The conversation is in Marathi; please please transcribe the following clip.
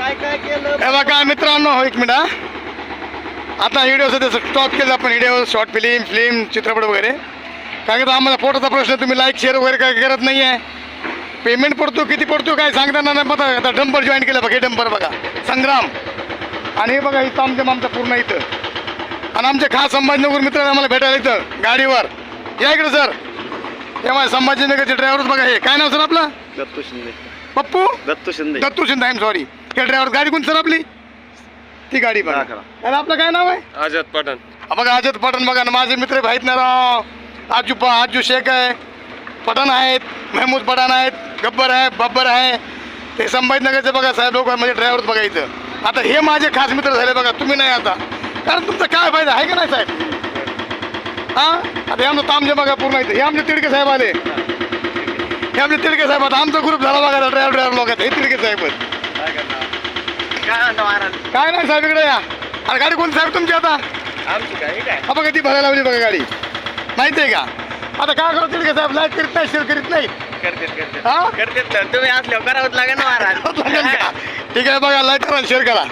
काय काय केलं? हे बघा मित्रांनो हो एक मिनिट हा. आता व्हिडिओ सध्या स्टॉप केला आपण व्हिडिओ शॉर्ट फिल्म फिल्म चित्रपट वगैरे. कारण की आम्हाला पोटाचा प्रश्न तुम्ही लाईक शेअर वगैरे काय करत नाही आहे पेमेंट पडतो किती पडतो काय सांगताना नाही. पता आता डंपर जॉईन केलं बघा हे डंपर बघा. संग्राम. आणि हे बघा इथं आमच्या आमचं पूर्ण इथं. आणि आमचे खास संभाजीनगर मित्र आम्हाला भेटायला इथं गाडीवर. या इकडे सर. हे माझ्या संभाजीनगरचे ड्रायव्हर बघा हे. काय नाव सर आपलं? दत्तू शिंदे. पप्पू? दत्तू शिंदे. दत्तू शिंदे आय सॉरी हे ड्रायव्हर गाडी कोण सर आपली? ती गाडी बघा. हा, खरा. आणि आपलं काय नाव आहे? आझाद पठाण. बघा अजय पठाण बघा. ना माझे मित्र आहेत ना राव. आजू प आजू शेख आहे. पठाण आहेत. महमूद पठाण आहेत. गब्बर आहे बब्बर आहे. ते संभाजीनगरचे बघा साहेब लोक म्हणजे ड्रायव्हर बघा इथं. आता हे माझे खास मित्र झाले बघा. तुम्ही नाही आता. कारण तुमचा काय फायदा? आहे का नाही साहेब? हा? आता हे आमचं तामजे बघा पूर्ण इथं. हे आमचे तिडके साहेब आले. हे आमचे तिडके साहेब आता आमचा ग्रुप झाला बघा ड्रायव्हर ड्रायव्हर लोक हे तिडके साहेब आहेत. काय करणार काय म्हणता महाराज काय नाही साहेब इकडे या. अरे गाडी कोण साहेब तुमची आता? आमची काय? हा बघा ती भरायला लावली बघा गाडी. माहिती आहे का? आता काय करत तिडके साहेब? लाइट करीत नाही शेअर करीत नाही. करते करते हा? करते तुम्ही असल्यावर करावंच लागेल ना महाराज. ठीक आहे बघा लाईक करा शेअर करा.